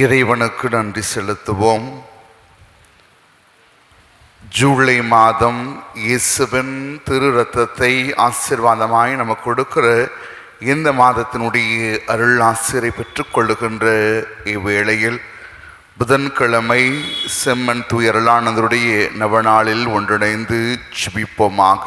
இறைவனுக்கு நன்றி செலுத்துவோம். ஜூலை மாதம் இயேசுவின் திரு ரத்தத்தை ஆசிர்வாதமாய் நமக்கு கொடுக்கிற இந்த மாதத்தினுடைய அருள் ஆசிரை பெற்றுக்கொள்ளுகின்ற இவ்வேளையில் புதன்கிழமை செம்மன் துயரலானந்தருடைய நவநாளில் ஒன்றிணைந்து ஜெபிப்போமாக.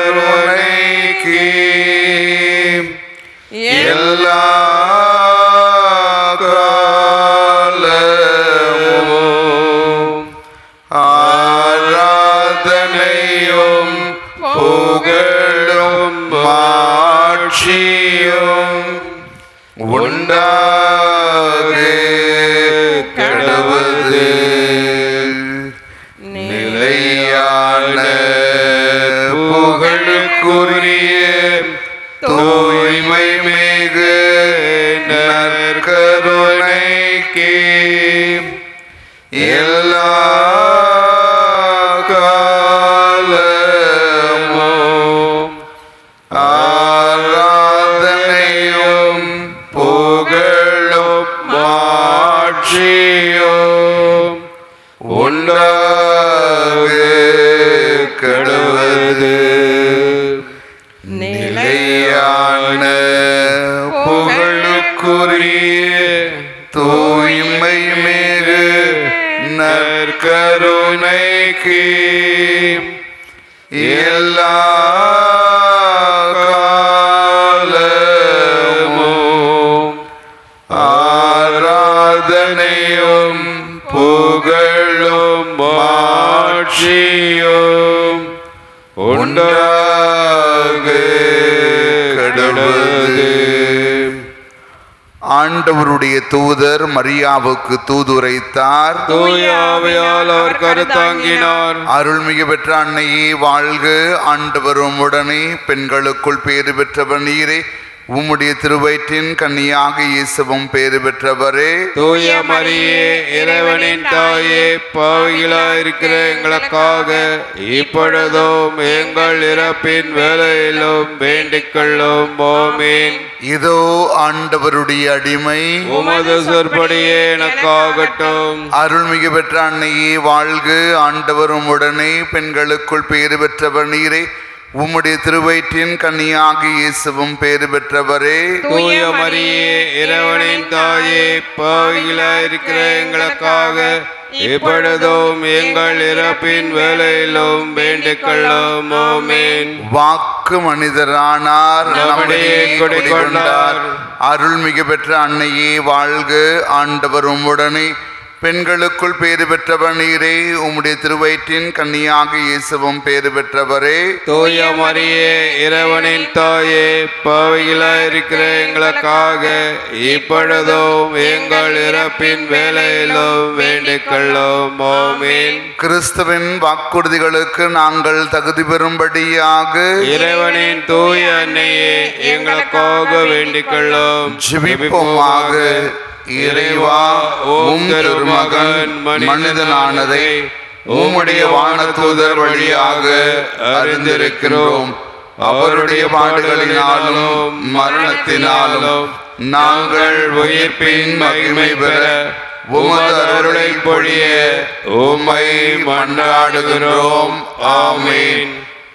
தூய்மை மேகு எல்லா ஆண்டவருடைய தூதர் மரியாவுக்கு தூதுரைத்தார். தூயாவையால் அவர் கருத்தாங்கினார். அருள்மிகு பெற்ற அன்னையே வாழ்க. ஆண்டவரும் உடனே பெண்களுக்குள் பேறு பெற்றவர் நீரே. உம்முடைய திருவயிற்றின் கன்னியாக இயேசுவும் பேறு பெற்றவரே. தூய மரியே இறைவனின் தாயே பாவிகளா இருக்கிற எங்களுக்காக இப்பொழுதும் எங்கள் இறப்பின் வேலையிலும் வேண்டிக் கொள்ளும் ஓமீன் இதோ ஆண்டவருடைய அடிமை. உமது சொற்படியே எனக்காகட்டும். அருள்மிகு பெற்ற அன்னையே வாழ்க. ஆண்டவரும் உடனே பெண்களுக்குள் பேறு பெற்றவர் நீரே. உம்முடைய திருவயிற்றின் கன்னியாக இயேசுவும் பேறு பெற்றவரே. தூய மரியே இறைவனின் தாயே பாவிகளா இருக்கிற எங்களுக்காக இப்பொழுதும் எங்கள் இறப்பின் வேலையிலும் வேண்டிக் கொள்ளும் ஓமீன் வாக்கு மனிதரானார் நம்முடைய குடிகொண்டார். அருள்மிகு பெற்ற அன்னையே வாழ்க. ஆண்டவரும் உடனே பெண்களுக்குள் பேறு பெற்றவர் நீரே உம்முடைய திருவயிற்றின் கன்னியாக இயேசுவும் பேறு பெற்றவரே. தூய மரியே இறைவனின் தாயே பாவிகளா இருக்கிற எங்களுக்காக இப்பொழுதும் எங்கள் இறப்பின் வேலையிலும் வேண்டிக் கொள்ளும் ஓமீன் கிறிஸ்துவின் வாக்குறுதிகளுக்கு நாங்கள் தகுதி பெறும்படியாக இறைவனின் தூய அன்னையே எங்களுக்காக வேண்டிக் கொள்ளும் ஜெபிப்போமாக. இறைவா ஓம் திருமகன் மனிதனானதை உம்முடைய வானதூதர் வழியாக அறிந்திருக்கிறோம் அவருடைய பாடுகளினாலும் மரணத்தினாலும் நாங்கள் உயிர்ப்பின் மகிமை பெற உமது அருளை பொழிய உம்மை மன்றாடுகிறோம் ஆமென்.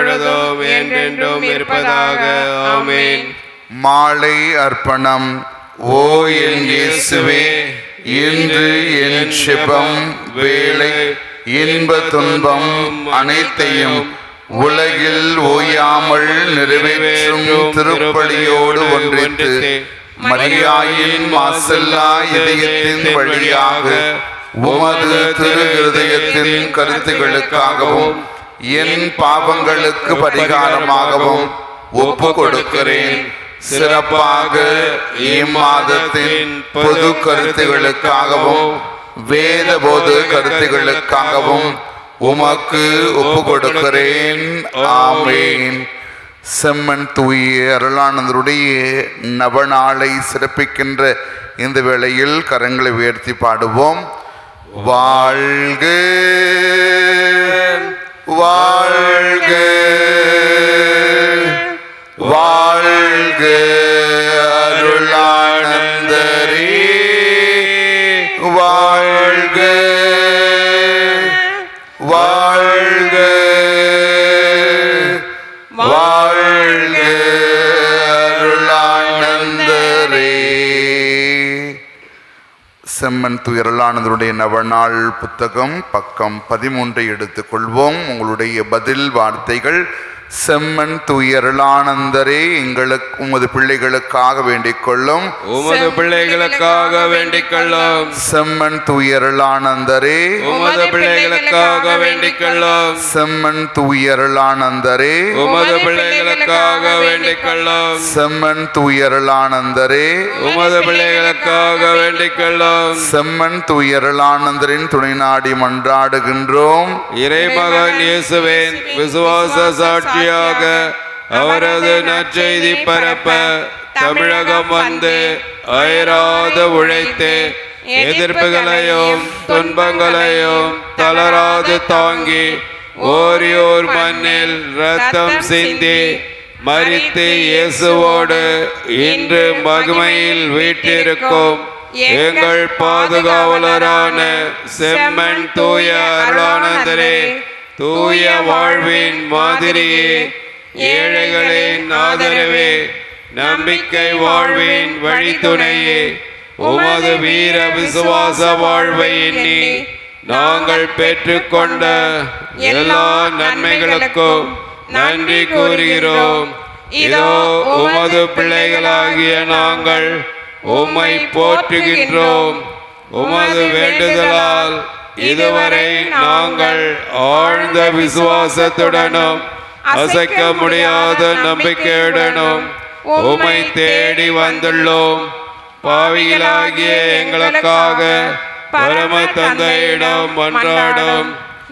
என்றென்றும் இருப்பதாக. ஆமென். மாலை அர்ப்பணம். ஓ என் இயேசுவே இன்று என் சிபம் வேலை இன்ப துன்பம் அனைத்தையும் உலகில் ஓயாமல் நிறைவேற்றும் திருப்பலியோடு ஒன்றித்து மரியாயின் மாசல்லா இதயத்தின் வழியாக உமது திரு இருதயத்தின் கருத்துகளுக்காகவும் என் பாவங்களுக்கு பரிகாரமாகவும் ஒப்பு கொடுக்கிறேன் சிறப்பாக இம்மாதத்தின் பொது கருத்துகளுக்காகவும் வேத போது கருத்துகளுக்காகவும் உமக்கு ஒப்பு கொடுக்கிறேன் ஆமேன் செம்மன் தூய அருளானந்தருடைய நவநாளை சிறப்பிக்கின்ற இந்த வேளையில் கரங்களை உயர்த்தி பாடுவோம் வாழ்க வாழ்க வாழ்க. செம்மன் துயரலானதனுடைய நவநாள் புத்தகம் பக்கம் பதிமூன்றை எடுத்துக்கொள்வோம். உங்களுடைய பதில் வார்த்தைகள் செம்மன் துயரலானந்தரே எங்களுக்கு உமது பிள்ளைகளுக்காக வேண்டிக் கொள்ளும் உமது பிள்ளைகளுக்காக வேண்டிக் கொள்ளும் செம்மன் துயரலானந்தரே. உமது பிள்ளைகளுக்காக வேண்டிக் கொள்ளும் செம்மன் துயரலானந்தரே. உமது பிள்ளைகளுக்காக வேண்டிக் கொள்ளும் செம்மன் துயரலானந்தரே. உமது பிள்ளைகளுக்காக வேண்டிக் கொள்ளும் செம்மன் துயரலானந்தரின் துணை நாடி மன்றாடுகின்றோம். இறைமகன் இயேசுவின் விசுவாச சாட்சியாக அவரது நற்செய்தி பரப்ப தமிழகம் வந்து அயராது உழைத்து. எதிர்ப்புகளையும் துன்பங்களையும் தளராது தாங்கி ஓரியோர் மண்ணில் ரத்தம் சிந்தி மரித்து இயேசுவோடு இன்று மகிமையில் வீட்டிருக்கும் எங்கள் பாதுகாவலரான செம்மன் தூய அருளானந்தரே. தூய வாழ்வின் மாதிரியே ஏழைகளின் ஆதரவே நம்பிக்கை வாழ்வின் வழித்துணையே உமது வீர விசுவாச வாழ்வை எண்ணி நாங்கள் பெற்றுக்கொண்ட எல்லா நன்மைகளுக்கும் நன்றி கூறுகிறோம். இதோ உமது பிள்ளைகளாகிய நாங்கள் உம்மை போற்றுகின்றோம். உமது வேண்டுதலால் இதுவரை நாங்கள் ஆழ்ந்த விசுவாசத்துடனும் அசைக்க முடியாத நம்பிக்கையுடனும் உம்மை தேடி வந்துள்ளோம். பாவிகளாகிய எங்களுக்காக பரம தந்தையிடம் மன்றாடும்.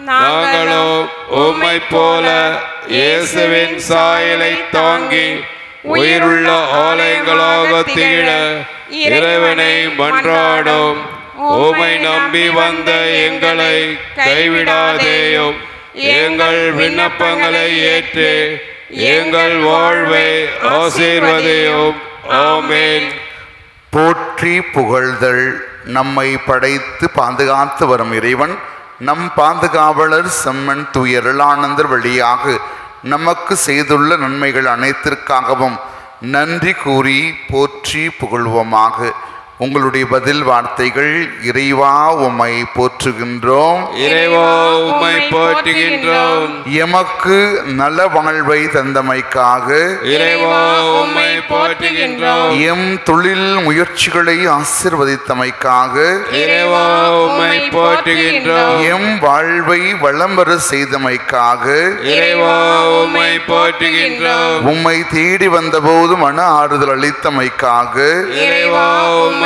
நாங்களும் உம்மை போல இயேசுவின் சாயலை தாங்கி உயிருள்ள ஆலயங்களாக திகழ இறைவனை மன்றாடும். உம்மை நம்பி வந்த எங்களை கைவிடாதேயும் எங்கள் விண்ணப்பங்களை ஏற்று எங்கள் வாழ்வை ஆசீர்வதையும் ஆமென். போற்றி புகழ்தல் நம்மை படைத்து பாதுகாத்து வரும் இறைவன். நம் பாதுகாவலர் செம்மன் துயரலானந்தர் வழியாக நமக்கு செய்துள்ள நன்மைகள் அனைத்திற்காகவும் நன்றி கூறி போற்றி புகழ்வோமாக. உங்களுடைய பதில் வார்த்தைகள் இறைவா உம்மை போற்றுகின்றோம். இறைவா உம்மை போற்றுகின்றோம். எமக்கு நல வாழ்வை தந்தமைக்காக. இறைவா உம்மை போற்றுகின்றோம். எம் தொழில் முயற்சிகளை ஆசிர்வதித்தமைக்காக. இறைவா உம்மை போற்றுகின்றோம். எம் வாழ்வை வளம் வர செய்தமைக்காக. இறைவா உம்மை போற்றுகின்றோம். உம்மை தேடி வந்தபோது மன ஆறுதல் அளித்தமைக்காக. இறைவா உம்மை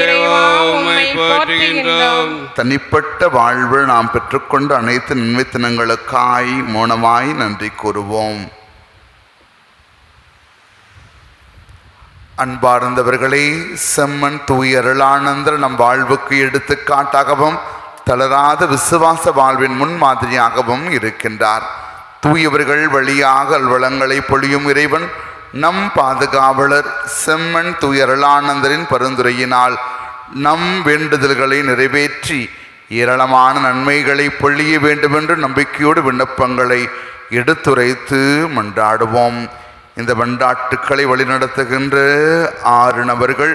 இறைவா உம்மை போற்றுகின்றோம். தனிப்பட்ட வாழ்வில் நாம் பெற்றுக்கொண்ட அனைத்து நன்மைத்தனங்களுக்காய் மௌனமாய் நன்றி கூறுவோம். அன்பார்ந்தவர்களே செம்மன் தூய அருளானந்தர் நம் வாழ்வுக்கு எடுத்துக்காட்டாகவும் தளராத விசுவாச வாழ்வின் முன்மாதிரியாகவும் இருக்கின்றார். தூயவர்கள் வழியாக அல்வளங்களை பொழியும் இறைவன் நம் பாதுகாவலர் செம்மன் துயரலானந்தரின் பரிந்துரையினால் நம் வேண்டுதல்களை நிறைவேற்றி ஏராளமான நன்மைகளை பொழிய வேண்டுமென்று நம்பிக்கையோடு விண்ணப்பங்களை எடுத்துரைத்து மன்றாடுவோம். இந்த மன்றாட்டுக்களை வழிநடத்துகின்ற ஆறு நபர்கள்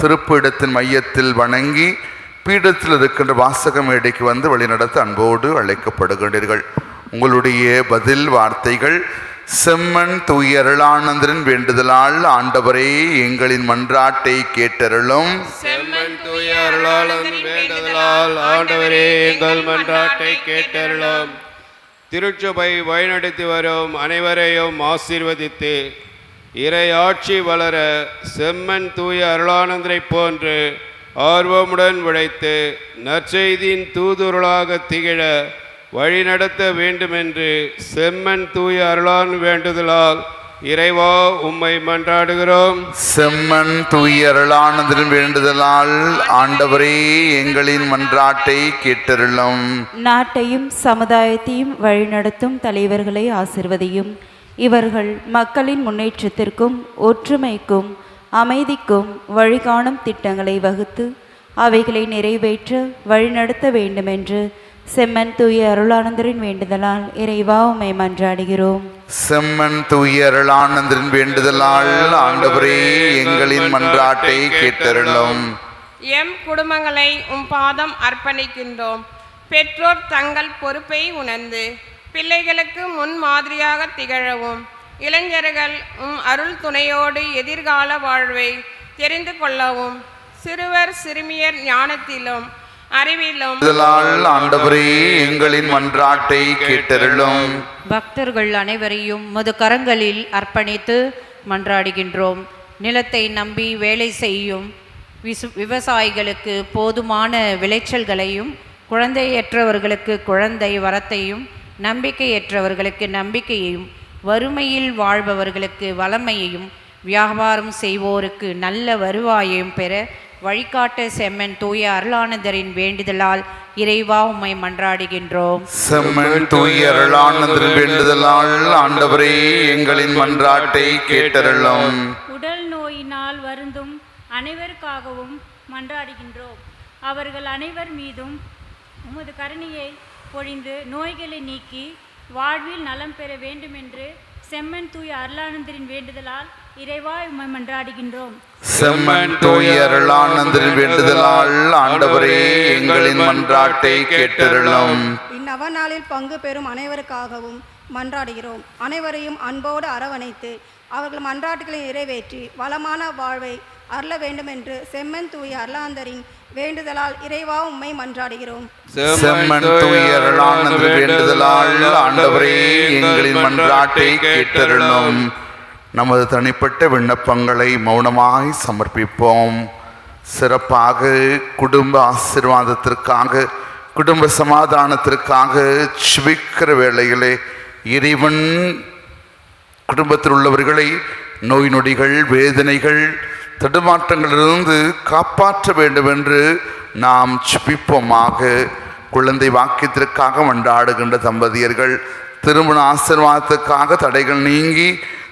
திருப்பிடத்தின் மையத்தில் வணங்கி பீடத்தில் இருக்கின்ற வாசக மேடைக்கு வந்து வழிநடத்த அன்போடு அழைக்கப்படுகின்றீர்கள். உங்களுடைய பதில் வார்த்தைகள் செம்மன் தூய அருளானந்தரின் வேண்டுதலால் ஆண்டவரே எங்களின் மன்றாட்டை கேட்டருளும். செம்மன் தூய அருளாளன் வேண்டுதலால் ஆண்டவரே எங்கள் மன்றாட்டை கேட்டருளும். திருச்சபை வழிநடத்தி வரும் அனைவரையும் ஆசீர்வதித்து இறையாட்சி வளர செம்மன் தூய அருளானந்தரைப் போன்று ஆர்வமுடன் உழைத்து நற்செய்தியின் தூதுருளாக திகழ வழிநடத்த வேண்டுமென்று செம்மன் தூய அருளான் வேண்டுதலால் இறைவா உம்மை மன்றாடுகிறோம். செம்மன் தூய அருளானந்தரின் வேண்டுதலால் ஆண்டவரே எங்களின் மன்றாட்டை கேட்டருளும். நாட்டையும் சமுதாயத்தையும் வழிநடத்தும் தலைவர்களை ஆசிர்வதியும். இவர்கள் மக்களின் முன்னேற்றத்திற்கும் ஒற்றுமைக்கும் அமைதிக்கும் வழிகாணும் திட்டங்களை வகுத்து அவைகளை நிறைவேற்ற வழிநடத்த வேண்டுமென்று செம்மன் தூய அருளானந்தரின் வேண்டுதலால் இறைவா உம்மை மன்றாடுகிறோம். செம்மன் தூய அருளானந்தரின் வேண்டுதலால் ஆண்டவரே எங்களின் மன்றாட்டை கேட்டருளும். எம் குடும்பங்களை உம் பாதம் அர்ப்பணிக்கின்றோம். பெற்றோர் தங்கள் பொறுப்பை உணர்ந்து பிள்ளைகளுக்கு முன் மாதிரியாக திகழவும். இளைஞர்கள் உம் அருள் துணையோடு எதிர்கால வாழ்வை தெரிந்து கொள்ளவும். சிறுவர் சிறுமியர் ஞானத்திலும் அறிவிலும். ஆண்டவரே எங்களின் மன்றாட்டை கேட்டருளும். பக்தர்கள் அனைவரையும் மது கரங்களில் அர்ப்பணித்து மன்றாடுகின்றோம். நிலத்தை நம்பி வேலை செய்யும் விசு விவசாயிகளுக்கு போதுமான விளைச்சல்களையும் குழந்தையற்றவர்களுக்கு குழந்தை வரத்தையும் நம்பிக்கையற்றவர்களுக்கு நம்பிக்கையையும் வறுமையில் வாழ்பவர்களுக்கு வளமையையும் வியாபாரம் செய்வோருக்கு நல்ல வருவாயையும் பெற வழிகாட்ட செம்மன் தூய அருளானந்தரின் வேண்டுதலால் இறைவா உம்மை மன்றாடுகின்றோம். செம்மன் தூய அருளானந்தரின் வேண்டுதலால் ஆண்டவரே எங்களின் மன்றாட்டை கேட்டருளும். உடல் நோயினால் வருந்தும் அனைவருக்காகவும் மன்றாடுகின்றோம். அவர்கள் அனைவர் மீதும் உமது கருணையை பொழிந்து நோய்களை நீக்கி வாழ்வில் நலம் பெற வேண்டுமென்று செம்மன் தூய அருளானந்தரின் வேண்டுதலால் இறைவா உம்மை மன்றாடுகின்றோம். செம்மன் தூய அருளானந்தரின் வேண்டுதலால் ஆண்டவரே எங்களின் மன்றாட்டை கேட்டருளும். இந்நவநாளில் பங்கு பெறும் அனைவருக்காகவும் மன்றாடுகிறோம். அனைவரையும் அன்போடு அரவணைத்து அவர்கள் மன்றாட்டுகளை நிறைவேற்றி வளமான வாழ்வை அருள வேண்டுமென்று செம்மன் தூய அருளாந்தரின் வேண்டுதலால் இறைவா உம்மை மன்றாடுகிறோம். செம்மன் தூய அருளானந்தரின் வேண்டுதலால் ஆண்டவரே எங்களின் மன்றாட்டை கேட்டருளும். நமது தனிப்பட்ட விண்ணப்பங்களை மௌனமாய் சமர்ப்பிப்போம். சிறப்பாக குடும்ப ஆசீர்வாதத்திற்காக குடும்ப சமாதானத்திற்காக சுவிக்கிற வேளையிலே இறைவன் குடும்பத்தில் உள்ளவர்களை நோய் நொடிகள் வேதனைகள் தடுமாற்றங்களிலிருந்து காப்பாற்ற வேண்டும் என்று நாம் சுபிப்போமாக குழந்தை வாக்கியத்திற்காக வண்டாடுகின்ற தம்பதியர்கள் திருமண ஆசிர்வாதத்துக்காக தடைகள் நீங்கி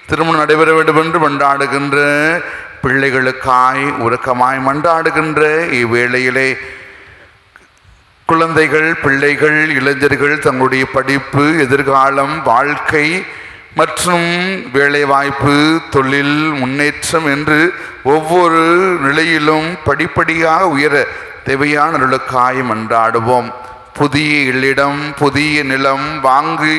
திருமணம் நடைபெற வேண்டும் என்று மன்றாடுகின்ற பிள்ளைகளுக்காய் உறக்கமாய் மன்றாடுகின்ற இவ்வேளையிலே குழந்தைகள் பிள்ளைகள் இளைஞர்கள் தங்களுடைய படிப்பு எதிர்காலம் வாழ்க்கை மற்றும் வேலைவாய்ப்பு தொழில் முன்னேற்றம் என்று ஒவ்வொரு நிலையிலும் படிப்படியாக உயர தேவையானவர்களுக்காய் மன்றாடுவோம். புதிய இல்லிடம் புதிய நிலம் வாங்கி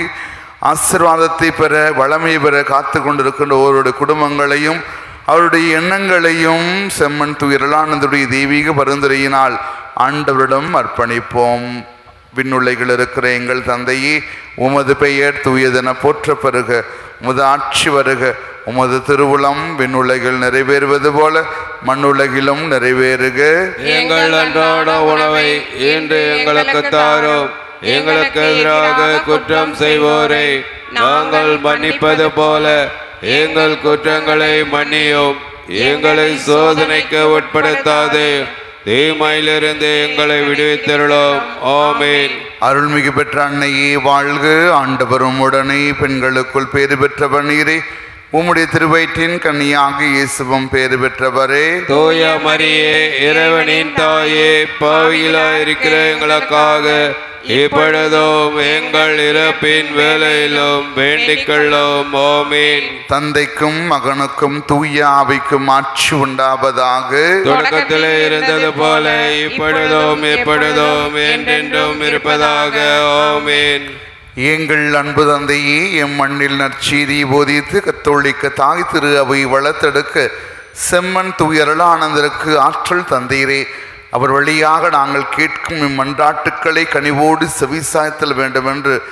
ஆசீர்வாதத்தை பெற வளமை பெற காத்து கொண்டிருக்கின்ற ஒருவருடைய குடும்பங்களையும் அவருடைய எண்ணங்களையும் செம்மன் துயரலானந்தருடைய தெய்வீக பரிந்துரையினால் ஆண்டவரிடம் அர்ப்பணிப்போம். விண்ணுள்ளைகள் இருக்கிற எங்கள் தந்தையே உமது பெயர் தூயதென போற்ற பெறுக உமது ஆட்சி வருக. உமது திருவுளம் விண்ணுலகில் நிறைவேறுவது போல மண்ணுலகிலும் நிறைவேறுக. எங்கள் அன்றாட உணவை இன்று எங்களுக்கு தாரும். எங்களுக்கு எதிராக குற்றம் செய்வோரை. நாங்கள் மன்னிப்பது போல எங்கள் குற்றங்களை மன்னியோம். எங்களை சோதனைக்கு உட்படுத்தாதே. தீமையிலிருந்து எங்களை விடுவித்தருளோம். ஆமீன். அருள்மிகு பெற்ற அன்னையே வாழ்க. ஆண்டவரும் உடனே பெண்களுக்குள் பேறு பெற்றவர் நீரே உம்முடைய திருவயிற்றின் கன்னியாக இயேசுவும் பேறு பெற்றவரே. தூய மரியே இறைவனின் தாயே பாவியிலாயிருக்கிற எங்களுக்காக இப்பொழுதும் எங்கள் இறப்பின் வேலையிலும் வேண்டிக்கொள்ளும். ஆமீன். தந்தைக்கும் மகனுக்கும் தூய ஆவிக்கும் ஆட்சி உண்டாவதாக. தொடக்கத்திலே இருந்தது போல இப்பொழுதும் எப்பொழுதும் என்றென்றும் இருப்பதாக. ஆமீன். எங்கள் அன்பு தந்தையே எம் மண்ணில் நற்செய்தி போதித்து கத்தோலிக்க தாய் திரு அவை வளர்த்தெடுக்க செம்மன் துயரலானந்தருக்கு ஆற்றல் தந்தீரே. அவர் வழியாக நாங்கள் கேட்கும் இம்மன்றாட்டுக்களை கனிவோடு செவிசாய்த்தல் வேண்டும் என்று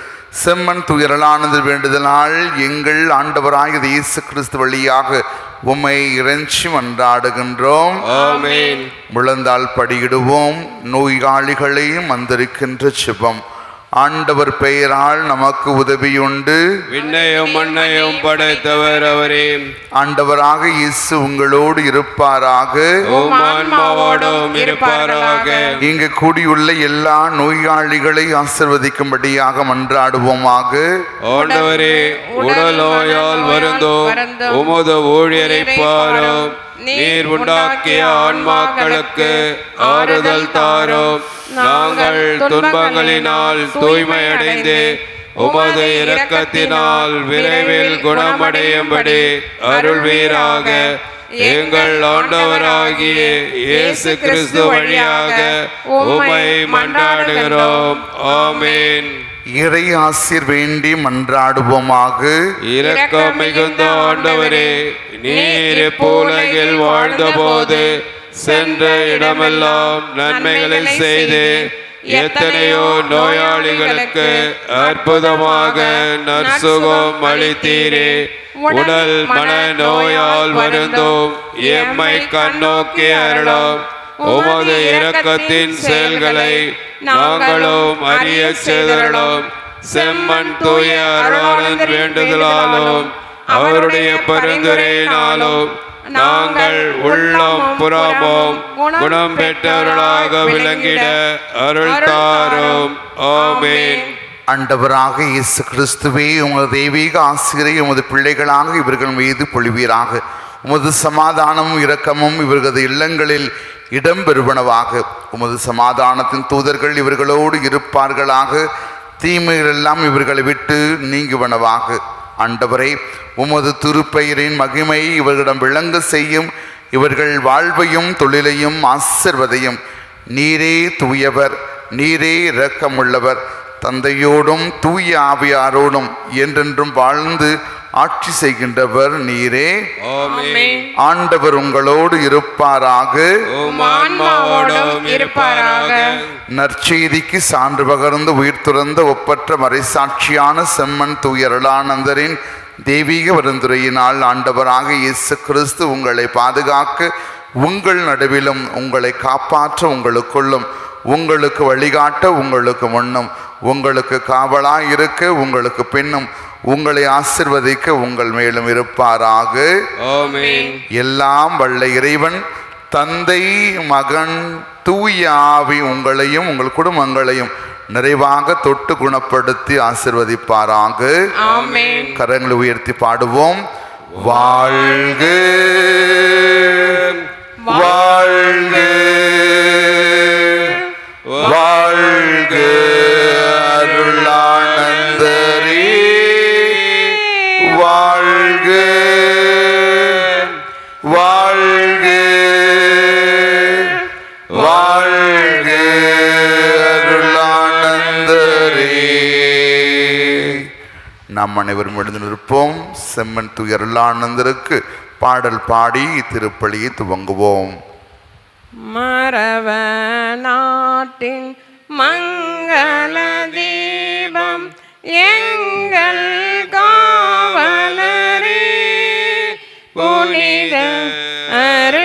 செம்மன் துயரலானது வேண்டுதலால் எங்கள் ஆண்டவராகிய இயேசு கிறிஸ்து வழியாக உம்மை இறைஞ்சி மன்றாடுகின்றோம். ஆமீன். முழந்தால் படியிடுவோம் நோயாளிகளை மந்திரிக்கின்ற சிவம் ஆண்டவர் பெயரால் நமக்கு உதவியுண்டு. விண்ணையும் மண்ணையும் படைத்தவர் அவரே. ஆண்டவராக இயேசு உங்களோடு இருப்பாராக. இருப்பாராக. இங்கு கூடியுள்ள எல்லா நோயாளிகளை ஆசிர்வதிக்கும்படியாக மன்றாடுவோமாக. ஆண்டவரே உடல் நோயால் வருந்தோம். உமது ஊழியரை பாரும். நீர் உண்டாக்கிய ஆன்மாக்களுக்கு ஆறுதல் தாரும். நாங்கள் துன்பங்களினால் தூய்மையடைந்து உமது இரக்கத்தினால் விரைவில் குணமடையும்படி அருள்வீராக. எங்கள் ஆண்டவராகிய இயேசு கிறிஸ்து வழியாக உம்மை மன்றாடுகிறோம். ஆமீன். இறை ஆசிர் வேண்டி மன்றாடுவோமாக. இரக்கம் மிகுந்த ஆண்டவரே நீர் இப்பூலகில் வாழ்ந்தபோது சென்ற இடமெல்லாம் நன்மைகளை செய்து எத்தனையோ நோயாளிகளுக்கு அற்புதமாக நற்சுகம் அளித்தீரே. உடல் மன நோயால் வருந்தும். எம்மை கண்ணோக்கி அருளும். உமது இரக்கத்தின் செயல்களை நாங்களும் அறிய செய்தருளும். செம்மன் தூய அருளாளன் வேண்டுதலாலும் அவருடைய பரிந்துரையினாலும் நாங்கள் உள்ளம் புறமும் குணம் பெற்றவர்களாக விளங்கிட அருள் தாரும் ஆமீன். ஆண்டவராக இயேசு கிறிஸ்துவே உமது தெய்வீக ஆசிரியை உமது பிள்ளைகளாக இவர்கள் மீது பொழிவீராக. உமது சமாதானமும் இரக்கமும் இவர்களது இல்லங்களில் இடம்பெறுவனவாக. உமது சமாதானத்தின் தூதர்கள் இவர்களோடு இருப்பார்களாக. தீமைகள் எல்லாம் இவர்களை விட்டு நீங்குவனவாக. ஆண்டவரே உமது திருப்பெயரின் மகிமை இவர்களிடம் விளங்க செய்யும். இவர்கள் வாழ்வையும் தொழிலையும் ஆசிர்வதையும். நீரே தூயவர் நீரே இரக்கமுள்ளவர். தந்தையோடும் தூய ஆவியாரோடும் என்றென்றும் வாழ்ந்து ஆட்சி செய்கின்றவர் நீரே. ஆண்டவர் உங்களோடு இருப்பாராக. நற்செய்திக்கு சான்று பகர்ந்து உயிர் துறந்த ஒப்பற்ற மறைசாட்சியான செம்மன் தூயரளானந்தரின் தெய்வீக வருந்துரையினால் ஆண்டவராக இயேசு கிறிஸ்து உங்களை பாதுகாக்க உங்கள் நடுவிலும் உங்களை காப்பாற்ற உங்களுக்குள்ளும் உங்களுக்கு வழிகாட்ட உங்களுக்கு முன்னும் உங்களுக்கு காவலாய் இருக்க உங்களுக்கு பின்னும் உங்களை ஆசிர்வதிக்க உங்கள் மேலும் இருப்பாராக. எல்லாம் வல்ல இறைவன் தந்தை மகன் தூய ஆவி உங்களையும் உங்கள் குடும்பங்களையும் நிறைவாக தொட்டு குணப்படுத்தி ஆசிர்வதிப்பாராக. கரங்களை உயர்த்தி பாடுவோம். வாழ்க. வாழ்க. நாம் அனைவரும் எழுந்து நிற்போம் செம்மன் துயரலானந்தருக்கு பாடல் பாடி திருப்பலியை துவங்குவோம். மரவ நாட்டின் மங்கள தீபம் எங்கள் காவலரே புனித அரு